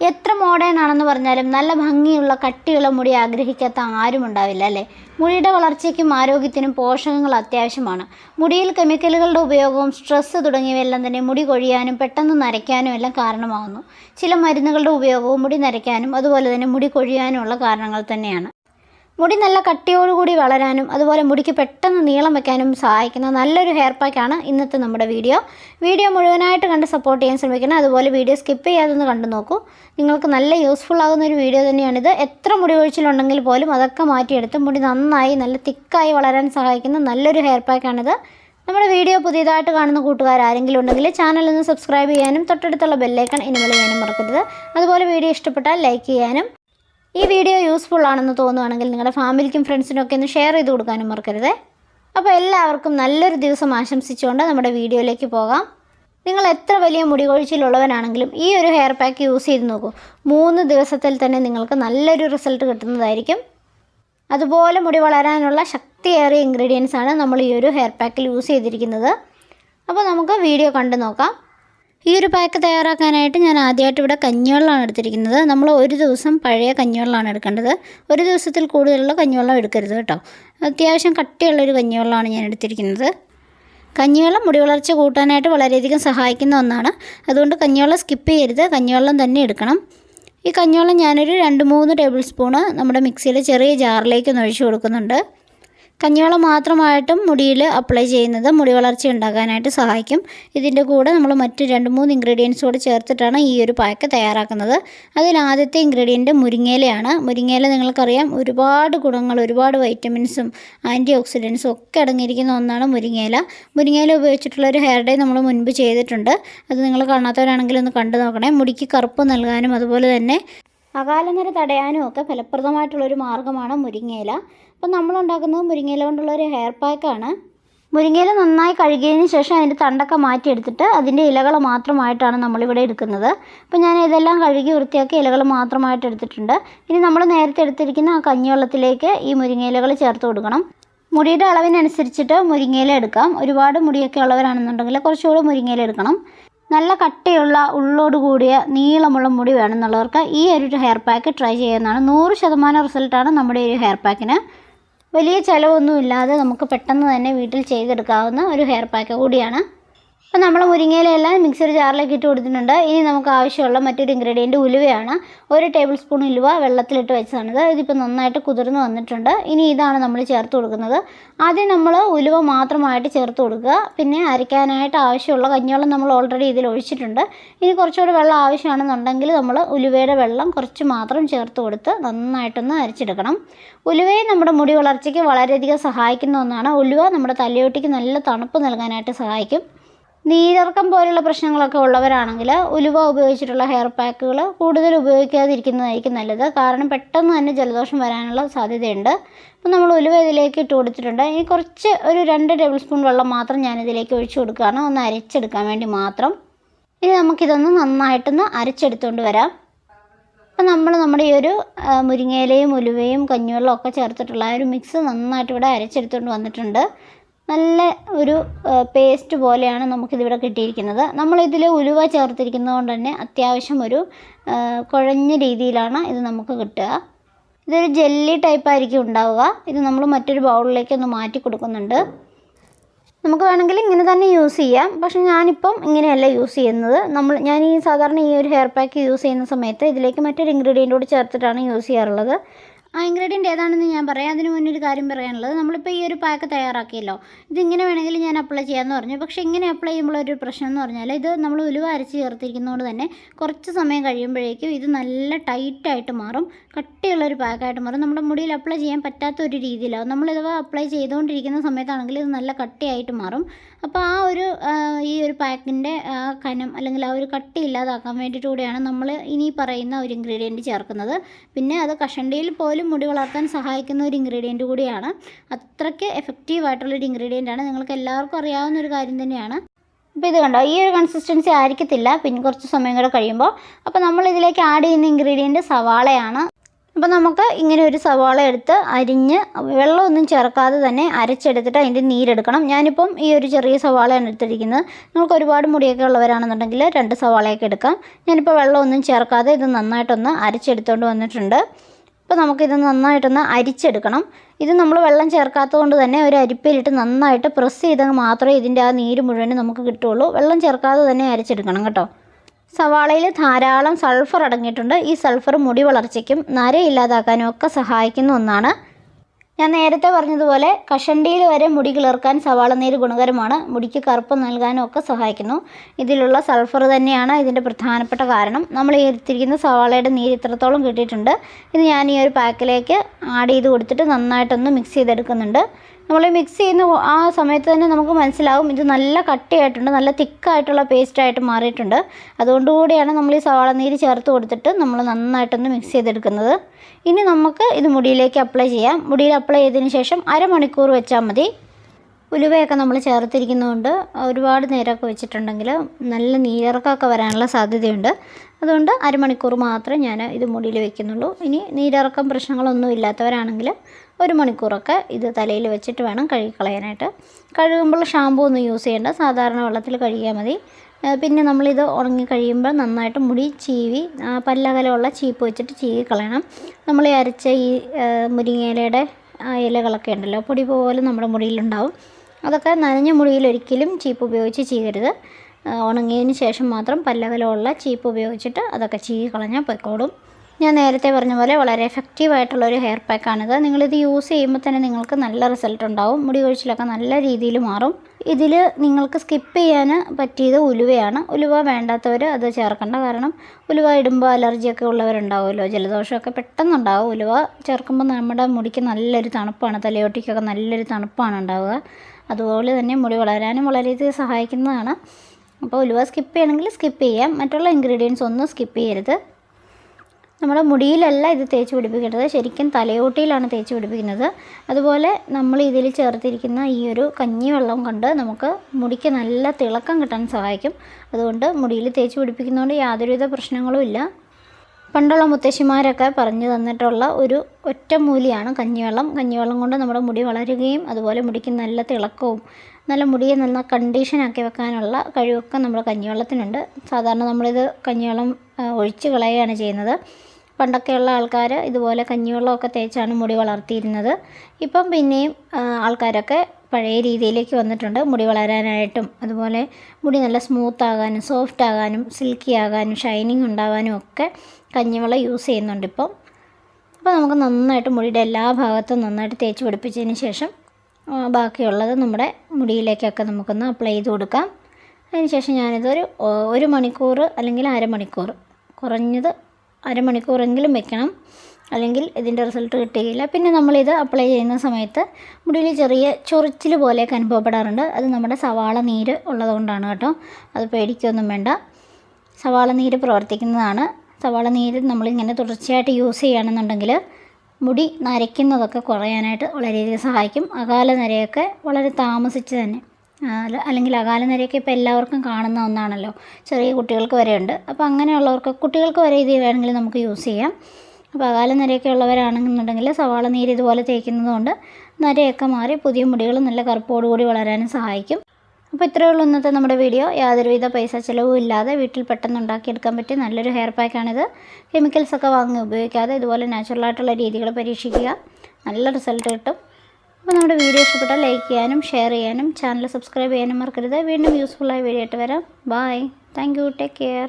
എത്ര മോഡേൺ ആണെന്ന് പറഞ്ഞാലും നല്ല ഭംഗിയുള്ള കട്ടിയുള്ള മുടി ആഗ്രഹിക്കാത്ത ആരും ഉണ്ടാവില്ല അല്ലേ? മുടിയുടെ വളർച്ചയ്ക്കും ആരോഗ്യത്തിനും പോഷകങ്ങൾ അത്യാവശ്യമാണ്. മുടിയിൽ കെമിക്കലുകളുടെ ഉപയോഗവും സ്ട്രെസ്സ് തുടങ്ങിയവയെല്ലാം തന്നെ മുടി കൊഴിയാനും പെട്ടെന്ന് നരയ്ക്കാനും എല്ലാം കാരണമാകുന്നു. ചില മരുന്നുകളുടെ ഉപയോഗവും മുടി നരയ്ക്കാനും അതുപോലെ തന്നെ മുടി കൊഴിയാനുമുള്ള കാരണങ്ങൾ തന്നെയാണ്. മുടി നല്ല കട്ടിയോടുകൂടി വളരാനും അതുപോലെ മുടിക്ക് പെട്ടെന്ന് നീളം വെക്കാനും സഹായിക്കുന്ന നല്ലൊരു ഹെയർ പാക്കാണ് ഇന്നത്തെ നമ്മുടെ വീഡിയോ. വീഡിയോ മുഴുവനായിട്ട് കണ്ട് സപ്പോർട്ട് ചെയ്യാൻ ശ്രമിക്കണം. അതുപോലെ വീഡിയോ സ്കിപ്പ് ചെയ്യാതെ ഒന്ന് കണ്ടു നോക്കൂ. നിങ്ങൾക്ക് നല്ല യൂസ്ഫുൾ ആകുന്ന ഒരു വീഡിയോ തന്നെയാണിത്. എത്ര മുടി ഒഴിച്ചിലുണ്ടെങ്കിൽ പോലും അതൊക്കെ മാറ്റിയെടുത്ത് മുടി നന്നായി നല്ല തിക്കായി വളരാൻ സഹായിക്കുന്ന നല്ലൊരു ഹെയർ പാക്കാണിത് നമ്മുടെ വീഡിയോ പുതിയതായിട്ട് കാണുന്ന കൂട്ടുകാർ ആരെങ്കിലും ഉണ്ടെങ്കിൽ ചാനൽ ഒന്ന് സബ്സ്ക്രൈബ് ചെയ്യാനും തൊട്ടടുത്തുള്ള ബെല്ലൈക്കൺ ഇനിമേൽ ചെയ്യാനും മറക്കരുത്. അതുപോലെ വീഡിയോ ഇഷ്ടപ്പെട്ടാൽ ലൈക്ക് ചെയ്യാനും ഈ വീഡിയോ യൂസ്ഫുൾ ആണെന്ന് തോന്നുവാണെങ്കിൽ നിങ്ങളുടെ ഫാമിലിക്കും ഫ്രണ്ട്സിനും ഒക്കെ ഒന്ന് ഷെയർ ചെയ്ത് കൊടുക്കാനും മറക്കരുത്. അപ്പോൾ എല്ലാവർക്കും നല്ലൊരു ദിവസം ആശംസിച്ചുകൊണ്ട് നമ്മുടെ വീഡിയോയിലേക്ക് പോകാം. നിങ്ങൾ എത്ര വലിയ മുടി കൊഴിച്ചിലുള്ളവനാണെങ്കിലും ഈ ഒരു ഹെയർ പാക്ക് യൂസ് ചെയ്ത് നോക്കൂ. മൂന്ന് ദിവസത്തിൽ തന്നെ നിങ്ങൾക്ക് നല്ലൊരു റിസൾട്ട് കിട്ടുന്നതായിരിക്കും. അതുപോലെ മുടി വളരാനുള്ള ശക്തിയേറിയ ഇൻഗ്രീഡിയൻസ് ആണ് നമ്മൾ ഈ ഒരു ഹെയർ പാക്കിൽ യൂസ് ചെയ്തിരിക്കുന്നത്. അപ്പോൾ നമുക്ക് വീഡിയോ കണ്ടു നോക്കാം. ഈ ഒരു പാക്ക് തയ്യാറാക്കാനായിട്ട് ഞാൻ ആദ്യമായിട്ട് ഇവിടെ കഞ്ഞിവെള്ളമാണ് എടുത്തിരിക്കുന്നത്. നമ്മൾ ഒരു ദിവസം പഴയ കഞ്ഞിവെള്ളമാണ് എടുക്കേണ്ടത്. ഒരു ദിവസത്തിൽ കൂടുതലുള്ള കഞ്ഞിവെള്ളം എടുക്കരുത് കേട്ടോ. അത്യാവശ്യം കട്ടിയുള്ളൊരു കഞ്ഞിവെള്ളമാണ് ഞാൻ എടുത്തിരിക്കുന്നത്. കഞ്ഞിവെള്ളം മുടി വളർച്ച കൂട്ടാനായിട്ട് വളരെയധികം സഹായിക്കുന്ന ഒന്നാണ്. അതുകൊണ്ട് കഞ്ഞിവെള്ളം സ്കിപ്പ് ചെയ്യരുത്. കഞ്ഞിവെള്ളം തന്നെ എടുക്കണം. ഈ കഞ്ഞിവെള്ളം ഞാനൊരു രണ്ട് മൂന്ന് ടേബിൾ സ്പൂണ് നമ്മുടെ മിക്സിയിലെ ചെറിയ ജാറിലേക്ക് ഒന്ന് ഒഴിച്ചു കൊടുക്കുന്നുണ്ട്. കഞ്ഞിവെള്ളം മാത്രമായിട്ടും മുടിയിൽ അപ്ലൈ ചെയ്യുന്നത് മുടി വളർച്ച ഉണ്ടാകാനായിട്ട് സഹായിക്കും. ഇതിന്റെ കൂടെ നമ്മൾ മറ്റ് രണ്ട് മൂന്ന് ഇൻഗ്രീഡിയൻസ് കൂടെ ചേർത്തിട്ടാണ് ഈ ഒരു പാക്ക് തയ്യാറാക്കുന്നത്. അതിൽ ആദ്യത്തെ ഇൻഗ്രീഡിയന്റ് മുരിങ്ങയിലയാണ്. മുരിങ്ങയില നിങ്ങൾക്കറിയാം ഒരുപാട് ഗുണങ്ങൾ ഒരുപാട് വൈറ്റമിൻസും ആന്റി ഓക്സിഡൻസും ഒക്കെ അടങ്ങിയിരിക്കുന്ന ഒന്നാണ് മുരിങ്ങയില. മുരിങ്ങയില ഉപയോഗിച്ചിട്ടുള്ള ഒരു ഹെയർ ഡേ നമ്മൾ മുൻപ് ചെയ്തിട്ടുണ്ട്. അത് നിങ്ങൾ കാണാത്തവരാണെങ്കിൽ ഒന്ന് കണ്ടു നോക്കണേ. മുടിക്ക് കറുപ്പ് നൽകാനും അതുപോലെ തന്നെ അകാലനര തടയാനും ഒക്കെ ഫലപ്രദമായിട്ടുള്ളൊരു മാർഗമാണ് മുരിങ്ങയില. അപ്പം നമ്മളുണ്ടാക്കുന്നത് മുരിങ്ങയില കൊണ്ടുള്ള ഒരു ഹെയർ പാക്കാണ് മുരിങ്ങയില നന്നായി കഴുകിയതിന് ശേഷം അതിന്റെ തണ്ടൊക്കെ മാറ്റിയെടുത്തിട്ട് അതിന്റെ ഇലകൾ മാത്രമായിട്ടാണ് നമ്മളിവിടെ എടുക്കുന്നത്. അപ്പോൾ ഞാൻ ഇതെല്ലാം കഴുകി വൃത്തിയാക്കി ഇലകൾ മാത്രമായിട്ട് എടുത്തിട്ടുണ്ട്. ഇനി നമ്മൾ നേരത്തെ എടുത്തിരിക്കുന്ന ആ കഞ്ഞിവെള്ളത്തിലേക്ക് ഈ മുരിങ്ങയിലകൾ ചേർത്ത് കൊടുക്കണം. മുടിയുടെ അളവിനനുസരിച്ചിട്ട് മുരിങ്ങയില എടുക്കാം. ഒരുപാട് മുടിയൊക്കെ ഉള്ളവരാണെന്നുണ്ടെങ്കിൽ കുറച്ചുകൂടി മുരിങ്ങയില എടുക്കണം. നല്ല കട്ടിയുള്ള ഉള്ളോട് കൂടിയ നീളമുള്ള മുടി വേണമെന്നുള്ളവർക്ക് ഈ ഒരു ഹെയർ പാക്ക് ട്രൈ ചെയ്യുന്നതാണ് നൂറ് ശതമാനം റിസൾട്ടാണ് നമ്മുടെ ഈ ഹെയർ പാക്കിന് വലിയ ചിലവൊന്നുമില്ലാതെ നമുക്ക് പെട്ടെന്ന് തന്നെ വീട്ടിൽ ചെയ്തെടുക്കാവുന്ന ഒരു ഹെയർ പാക്ക് കൂടിയാണ്. അപ്പോൾ നമ്മൾ മുരിങ്ങയിലെല്ലാം മിക്സർ ജാറിലേക്ക് ഇട്ട് കൊടുത്തിട്ടുണ്ട്. ഇനി നമുക്ക് ആവശ്യമുള്ള മറ്റൊരു ഇൻഗ്രീഡിയന്റ് ഉലുവയാണ്. ഒരു ടേബിൾ സ്പൂൺ ഉലുവ വെള്ളത്തിലിട്ട് വെച്ചതാണിത്. ഇതിപ്പോൾ നന്നായിട്ട് കുതിർന്ന് വന്നിട്ടുണ്ട്. ഇനി ഇതാണ് നമ്മൾ ചേർത്ത് കൊടുക്കുന്നത്. ആദ്യം നമ്മൾ ഉലുവ മാത്രമായിട്ട് ചേർത്ത് കൊടുക്കുക. പിന്നെ അരയ്ക്കാനായിട്ട് ആവശ്യമുള്ള കഞ്ഞിവെള്ളം നമ്മൾ ഓൾറെഡി ഇതിൽ ഒഴിച്ചിട്ടുണ്ട്. ഇനി കുറച്ചുകൂടി വെള്ളം ആവശ്യമാണെന്നുണ്ടെങ്കിൽ നമ്മൾ ഉലുവയുടെ വെള്ളം കുറച്ച് മാത്രം ചേർത്ത് കൊടുത്ത് നന്നായിട്ടൊന്ന് അരച്ചെടുക്കണം. ഉലുവയെ നമ്മുടെ മുടി വളർച്ചയ്ക്ക് വളരെയധികം സഹായിക്കുന്ന ഒന്നാണ്. ഉലുവ നമ്മുടെ തലയോട്ടിക്ക് നല്ല തണുപ്പ് നൽകാനായിട്ട് സഹായിക്കും. നീരിറക്കം പോലുള്ള പ്രശ്നങ്ങളൊക്കെ ഉള്ളവരാണെങ്കിൽ ഉലുവ ഉപയോഗിച്ചിട്ടുള്ള ഹെയർ പാക്കുകൾ കൂടുതൽ ഉപയോഗിക്കാതിരിക്കുന്നതായിരിക്കും നല്ലത്. കാരണം പെട്ടെന്ന് തന്നെ ജലദോഷം വരാനുള്ള സാധ്യതയുണ്ട്. അപ്പോൾ നമ്മൾ ഉലുവ ഇതിലേക്ക് ഇട്ട് കൊടുത്തിട്ടുണ്ട്. ഇനി കുറച്ച് ഒരു രണ്ട് ടേബിൾ സ്പൂൺ വെള്ളം മാത്രം ഞാൻ ഇതിലേക്ക് ഒഴിച്ചു കൊടുക്കുകയാണ്. ഒന്ന് അരച്ചെടുക്കാൻ വേണ്ടി മാത്രം. ഇനി നമുക്കിതൊന്ന് നന്നായിട്ടൊന്ന് അരച്ചെടുത്തുകൊണ്ട് വരാം. അപ്പം നമ്മൾ നമ്മുടെ ഈ ഒരു മുരിങ്ങയിലയും ഉലുവയും കഞ്ഞിവെള്ളവും ഒക്കെ ചേർത്തിട്ടുള്ള ഒരു മിക്സ് നന്നായിട്ട് ഇവിടെ അരച്ചെടുത്തുകൊണ്ട് വന്നിട്ടുണ്ട്. നല്ല ഒരു പേസ്റ്റ് പോലെയാണ് നമുക്കിതിവിടെ കിട്ടിയിരിക്കുന്നത്. നമ്മളിതിൽ ഉലുവ ചേർത്തിരിക്കുന്നത് കൊണ്ട് തന്നെ അത്യാവശ്യം ഒരു കുഴഞ്ഞ രീതിയിലാണ് ഇത് നമുക്ക് കിട്ടുക. ഇതൊരു ജെല്ലി ടൈപ്പായിരിക്കും ഉണ്ടാവുക. ഇത് നമ്മൾ മറ്റൊരു ബൗളിലേക്ക് ഒന്ന് മാറ്റി കൊടുക്കുന്നുണ്ട്. നമുക്ക് വേണമെങ്കിൽ ഇങ്ങനെ തന്നെ യൂസ് ചെയ്യാം. പക്ഷേ ഞാനിപ്പം ഇങ്ങനെയല്ല യൂസ് ചെയ്യുന്നത്. നമ്മൾ ഞാൻ ഈ സാധാരണ ഈ ഒരു ഹെയർ പാക്ക് യൂസ് ചെയ്യുന്ന സമയത്ത് ഇതിലേക്ക് മറ്റൊരു ഇൻഗ്രീഡിയന്റ് കൂടി ചേർത്തിട്ടാണ് യൂസ് ചെയ്യാറുള്ളത്. ആ ഇൻഗ്രീഡിയന്റ് ഏതാണെന്ന് ഞാൻ പറയാം. അതിന് മുന്നേ ഒരു കാര്യം പറയാനുള്ളത്. നമ്മളിപ്പോൾ ഈ ഒരു പാക്ക് തയ്യാറാക്കിയല്ലോ. ഇതിങ്ങനെ വേണമെങ്കിൽ ഞാൻ അപ്ലൈ ചെയ്യാമെന്ന് പറഞ്ഞു. പക്ഷേ ഇങ്ങനെ അപ്ലൈ ചെയ്യുമ്പോൾ ഒരു പ്രശ്നം എന്ന് പറഞ്ഞാൽ ഇത് നമ്മൾ ഉലുവ അരച്ച് ചേർത്തിരിക്കുന്നതുകൊണ്ട് തന്നെ കുറച്ച് സമയം കഴിയുമ്പോഴേക്കും ഇത് നല്ല ടൈറ്റായിട്ട് മാറും. കട്ടിയുള്ളൊരു പാക്കായിട്ട് മാറും. നമ്മുടെ മുടിയിൽ അപ്ലൈ ചെയ്യാൻ പറ്റാത്ത ഒരു രീതിയിലാവും. നമ്മളിത് അപ്ലൈ ചെയ്തുകൊണ്ടിരിക്കുന്ന സമയത്താണെങ്കിൽ ഇത് നല്ല കട്ടിയായിട്ട് മാറും. അപ്പോൾ ആ ഒരു ഈ ഒരു പാക്കിന്റെ ആ കനം അല്ലെങ്കിൽ ആ ഒരു കട്ടി ഇല്ലാതാക്കാൻ വേണ്ടിയിട്ട് കൂടിയാണ് നമ്മൾ ഇനി പറയുന്ന ഒരു ഇൻഗ്രീഡിയന്റ് ചേർക്കുന്നത്. പിന്നെ അത് കഷണ്ടിയിൽ പോലും മുടി വളർത്താൻ സഹായിക്കുന്ന ഒരു ഇൻഗ്രീഡിയന്റ് കൂടിയാണ്. അത്രയ്ക്ക് എഫക്റ്റീവ് ആയിട്ടുള്ളൊരു ഇൻഗ്രീഡിയന്റ് ആണ്. നിങ്ങൾക്ക് എല്ലാവർക്കും അറിയാവുന്ന ഒരു കാര്യം തന്നെയാണ്. അപ്പോൾ ഇത് കണ്ടോ? ഈ ഒരു കൺസിസ്റ്റൻസി ആയിരിക്കത്തില്ല. പിന്നെ കുറച്ച് സമയം കൂടെ കഴിയുമ്പോൾ. അപ്പോൾ നമ്മൾ ഇതിലേക്ക് ആഡ് ചെയ്യുന്ന ഇൻഗ്രീഡിയന്റ് സവാളയാണ്. അപ്പോൾ നമുക്ക് ഇങ്ങനെ ഒരു സവാള എടുത്ത് അരിഞ്ഞ് വെള്ളമൊന്നും ചേർക്കാതെ തന്നെ അരച്ചെടുത്തിട്ട് അതിന്റെ നീരെടുക്കണം. ഞാനിപ്പം ഈ ഒരു ചെറിയ സവാളയാണ് എടുത്തിരിക്കുന്നത്. നിങ്ങൾക്ക് ഒരുപാട് മുടിയൊക്കെ ഉള്ളവരാണെന്നുണ്ടെങ്കിൽ രണ്ട് സവാളയൊക്കെ എടുക്കാം. ഞാനിപ്പോൾ വെള്ളമൊന്നും ചേർക്കാതെ ഇത് നന്നായിട്ടൊന്ന് അരച്ചെടുത്തുകൊണ്ട് വന്നിട്ടുണ്ട്. അപ്പോൾ നമുക്കിത് നന്നായിട്ടൊന്ന് അരിച്ചെടുക്കണം. ഇത് നമ്മൾ വെള്ളം ചേർക്കാത്തത് കൊണ്ട് തന്നെ ഒരു അരിപ്പയിലിട്ട് നന്നായിട്ട് പ്രസ് ചെയ്താൽ മാത്രമേ ഇതിന്റെ ആ നീര് മുഴുവനും നമുക്ക് കിട്ടുള്ളൂ വെള്ളം ചേർക്കാതെ തന്നെ അരച്ചെടുക്കണം കേട്ടോ. സവാളയിൽ ധാരാളം സൾഫർ അടങ്ങിയിട്ടുണ്ട്. ഈ സൾഫർ മുടി വളർച്ചയ്ക്കും നര ഇല്ലാതാക്കാനും ഒക്കെ സഹായിക്കുന്ന ഒന്നാണ്. ഞാൻ നേരത്തെ പറഞ്ഞതുപോലെ കഷണ്ടിയിൽ വരെ മുടി കിളിർക്കാൻ സവാള നീര് ഗുണകരമാണ്. മുടിക്ക് കറുപ്പ് നൽകാനും ഒക്കെ സഹായിക്കുന്നു. ഇതിലുള്ള സൾഫർ തന്നെയാണ് ഇതിന്റെ പ്രധാനപ്പെട്ട കാരണം. നമ്മൾ എടുത്തിരിക്കുന്ന സവാളയുടെ നീര് ഇത്രത്തോളം കിട്ടിയിട്ടുണ്ട്. ഇത് ഞാൻ ഈ ഒരു പാക്കിലേക്ക് ആഡ് ചെയ്ത് കൊടുത്തിട്ട് നന്നായിട്ടൊന്ന് മിക്സ് ചെയ്തെടുക്കുന്നുണ്ട്. നമ്മൾ മിക്സ് ചെയ്യുന്ന ആ സമയത്ത് തന്നെ നമുക്ക് മനസ്സിലാവും ഇത് നല്ല കട്ടിയായിട്ടുണ്ട് നല്ല തിക്കായിട്ടുള്ള പേസ്റ്റായിട്ട് മാറിയിട്ടുണ്ട്. അതുകൊണ്ടുകൂടിയാണ് നമ്മൾ ഈ സവാള നീര് ചേർത്ത് കൊടുത്തിട്ട് നമ്മൾ നന്നായിട്ടൊന്ന് മിക്സ് ചെയ്തെടുക്കുന്നത്. ഇനി നമുക്ക് ഇത് മുടിയിലേക്ക് അപ്ലൈ ചെയ്യാം. മുടിയിൽ അപ്ലൈ ചെയ്തതിന് ശേഷം അരമണിക്കൂർ വെച്ചാൽ മതി. ഉലുവയൊക്കെ നമ്മൾ ചേർത്തിരിക്കുന്നതുകൊണ്ട് ഒരുപാട് നേരമൊക്കെ വെച്ചിട്ടുണ്ടെങ്കിൽ നല്ല നീരിറക്കമൊക്കെ വരാനുള്ള സാധ്യതയുണ്ട്. അതുകൊണ്ട് അരമണിക്കൂർ മാത്രമേ ഞാൻ ഇത് മുടിയിൽ വെക്കുന്നുള്ളൂ. ഇനി നീരിറക്കം പ്രശ്നങ്ങളൊന്നും ഇല്ലാത്തവരാണെങ്കിൽ ഒരു മണിക്കൂറൊക്കെ ഇത് തലയിൽ വെച്ചിട്ട് വേണം കഴുകിക്കളയാനായിട്ട്. കഴുകുമ്പോൾ ഷാമ്പൂ ഒന്നും യൂസ് ചെയ്യേണ്ട. സാധാരണ വെള്ളത്തിൽ കഴുകിയാൽ മതി. പിന്നെ നമ്മളിത് ഉണങ്ങി കഴിയുമ്പോൾ നന്നായിട്ട് മുടി ചീവി പല്ലകലമുള്ള ചീപ്പ് വെച്ചിട്ട് ചീവി കളയണം. നമ്മൾ അരച്ച ഈ മുരിങ്ങയിലയുടെ ഇലകളൊക്കെ ഉണ്ടല്ലോ പൊടി പോലെ നമ്മുടെ മുടിയിലുണ്ടാവും. അതൊക്കെ നനഞ്ഞ മുടിയിൽ ഒരിക്കലും ചീപ്പ് ഉപയോഗിച്ച് ചെയ്യരുത് ഉണങ്ങിയതിന് ശേഷം മാത്രം പല്ലകലമുള്ള ചീപ്പ് ഉപയോഗിച്ചിട്ട് അതൊക്കെ ചീകി കളഞ്ഞാൽ പൊയ്ക്കോളും. ഞാൻ നേരത്തെ പറഞ്ഞ പോലെ വളരെ എഫക്റ്റീവ് ആയിട്ടുള്ള ഒരു ഹെയർ പാക്കാണിത് നിങ്ങളിത് യൂസ് ചെയ്യുമ്പോൾ തന്നെ നിങ്ങൾക്ക് നല്ല റിസൾട്ട് ഉണ്ടാവും. മുടി കൊഴിച്ചിലൊക്കെ നല്ല രീതിയിൽ മാറും. ഇതിൽ നിങ്ങൾക്ക് സ്കിപ്പ് ചെയ്യാൻ പറ്റിയത് ഉലുവയാണ്. ഉലുവ വേണ്ടാത്തവർ അത് ചേർക്കേണ്ട. കാരണം ഉലുവ ഇടുമ്പോൾ അലർജിയൊക്കെ ഉള്ളവരുണ്ടാവുമല്ലോ. ജലദോഷമൊക്കെ പെട്ടെന്നുണ്ടാവും ഉലുവ ചേർക്കുമ്പോൾ നമ്മുടെ മുടിക്ക് നല്ലൊരു തണുപ്പാണ്. തലയോട്ടിക്കൊക്കെ നല്ലൊരു തണുപ്പാണ് ഉണ്ടാവുക. അതുപോലെ തന്നെ മുടി വളരാനും വളരെയധികം സഹായിക്കുന്നതാണ്. അപ്പോൾ ഉലുവ സ്കിപ്പ് ചെയ്യണമെങ്കിൽ സ്കിപ്പ് ചെയ്യാം. മറ്റുള്ള ഇൻഗ്രീഡിയൻസ് ഒന്നും സ്കിപ്പ് ചെയ്യരുത്. നമ്മുടെ മുടിയിലല്ല ഇത് തേച്ച് പിടിപ്പിക്കേണ്ടത്. ശരിക്കും തലയോട്ടിയിലാണ് തേച്ച് പിടിപ്പിക്കുന്നത്. അതുപോലെ നമ്മൾ ഇതിൽ ചേർത്തിരിക്കുന്ന ഈ ഒരു കഞ്ഞിവെള്ളം കൊണ്ട് നമുക്ക് മുടിക്ക് നല്ല തിളക്കം കിട്ടാൻ സഹായിക്കും. അതുകൊണ്ട് മുടിയിൽ തേച്ച് പിടിപ്പിക്കുന്നതുകൊണ്ട് യാതൊരുവിധ പ്രശ്നങ്ങളും പണ്ടുള്ള മുത്തശ്ശിമാരൊക്കെ പറഞ്ഞു തന്നിട്ടുള്ള ഒരു ഒറ്റമൂലിയാണ് കഞ്ഞിവെള്ളം കഞ്ഞിവെള്ളം കൊണ്ട് നമ്മുടെ മുടി വളരുകയും അതുപോലെ മുടിക്ക് നല്ല തിളക്കവും നല്ല മുടിയെ നല്ല കണ്ടീഷനാക്കി വെക്കാനുള്ള കഴിവൊക്കെ നമ്മുടെ കഞ്ഞിവെള്ളത്തിനുണ്ട് സാധാരണ നമ്മളിത് കഞ്ഞിവെള്ളം ഒഴിച്ച് കളയുകയാണ് ചെയ്യുന്നത്. പണ്ടൊക്കെയുള്ള ആൾക്കാർ ഇതുപോലെ കഞ്ഞിവെള്ളമൊക്കെ തേച്ചാണ് മുടി വളർത്തിയിരുന്നത്. ഇപ്പം പിന്നെയും ആൾക്കാരൊക്കെ പഴയ രീതിയിലേക്ക് വന്നിട്ടുണ്ട്. മുടി വളരാനായിട്ടും അതുപോലെ മുടി നല്ല സ്മൂത്ത് ആകാനും സോഫ്റ്റ് ആകാനും സിൽക്കി ആകാനും ഷൈനിങ് ഉണ്ടാകാനും ഒക്കെ കഞ്ഞിവെള്ളം യൂസ് ചെയ്യുന്നുണ്ട് ഇപ്പം. അപ്പോൾ നമുക്ക് നന്നായിട്ട് മുടിയുടെ എല്ലാ ഭാഗത്തും നന്നായിട്ട് തേച്ച് പിടിപ്പിച്ചതിന് ശേഷം ബാക്കിയുള്ളത് നമ്മുടെ മുടിയിലേക്കൊക്കെ നമുക്കൊന്ന് അപ്ലൈ ചെയ്ത് കൊടുക്കാം. അതിനുശേഷം ഞാനിതൊരു ഒരു മണിക്കൂർ അല്ലെങ്കിൽ അരമണിക്കൂർ കുറഞ്ഞത് അരമണിക്കൂറെങ്കിലും വെക്കണം. അല്ലെങ്കിൽ ഇതിന്റെ റിസൾട്ട് കിട്ടുകയില്ല പിന്നെ നമ്മളിത് അപ്ലൈ ചെയ്യുന്ന സമയത്ത് മുടിയിൽ ചെറിയ ചൊറിച്ചിൽ പോലെയൊക്കെ അനുഭവപ്പെടാറുണ്ട്. അത് നമ്മുടെ സവാള നീര് ഉള്ളതുകൊണ്ടാണ് കേട്ടോ. അത് പേടിക്കൊന്നും വേണ്ട. സവാള നീര് പ്രവർത്തിക്കുന്നതാണ്. സവാള നീര് നമ്മളിങ്ങനെ തുടർച്ചയായിട്ട് യൂസ് ചെയ്യുകയാണെന്നുണ്ടെങ്കിൽ മുടി നരയ്ക്കുന്നതൊക്കെ കുറയാനായിട്ട് വളരെയധികം സഹായിക്കും. അകാല നരയൊക്കെ വളരെ താമസിച്ച് തന്നെ. അല്ലെങ്കിൽ അകാല നിരയൊക്കെ ഇപ്പോൾ എല്ലാവർക്കും കാണുന്ന ഒന്നാണല്ലോ. ചെറിയ കുട്ടികൾക്ക് വരെ ഉണ്ട് അപ്പോൾ അങ്ങനെയുള്ളവർക്ക് കുട്ടികൾക്ക് വരെ ഇത് വേണമെങ്കിൽ നമുക്ക് യൂസ് ചെയ്യാം. അപ്പോൾ അകാല നിരയൊക്കെ ഉള്ളവരാണെന്നുണ്ടെങ്കിൽ സവാള നീര് ഇതുപോലെ തേക്കുന്നത് കൊണ്ട് നരയൊക്കെ മാറി പുതിയ മുടികൾ നല്ല കറുപ്പോടുകൂടി വളരാനും സഹായിക്കും. അപ്പോൾ ഇത്രയേ ഉള്ളൂ ഇന്നത്തെ നമ്മുടെ വീഡിയോ. യാതൊരുവിധ പൈസ ചിലവും ഇല്ലാതെ വീട്ടിൽ പെട്ടെന്ന് ഉണ്ടാക്കിയെടുക്കാൻ പറ്റിയ നല്ലൊരു ഹെയർ പാക്കാണിത്. കെമിക്കൽസൊക്കെ വാങ്ങി ഉപയോഗിക്കാതെ ഇതുപോലെ നാച്ചുറലായിട്ടുള്ള രീതികൾ പരീക്ഷിക്കുക. നല്ല റിസൾട്ട് കിട്ടും. അപ്പോൾ നമ്മുടെ വീഡിയോ ഇഷ്ടപ്പെട്ടാൽ ലൈക്ക് ചെയ്യാനും ഷെയർ ചെയ്യാനും ചാനൽ സബ്സ്ക്രൈബ് ചെയ്യാനും മറക്കരുത്. വീണ്ടും യൂസ്ഫുള്ളായ വീഡിയോ ആയിട്ട് വരാം. Bye thank you take care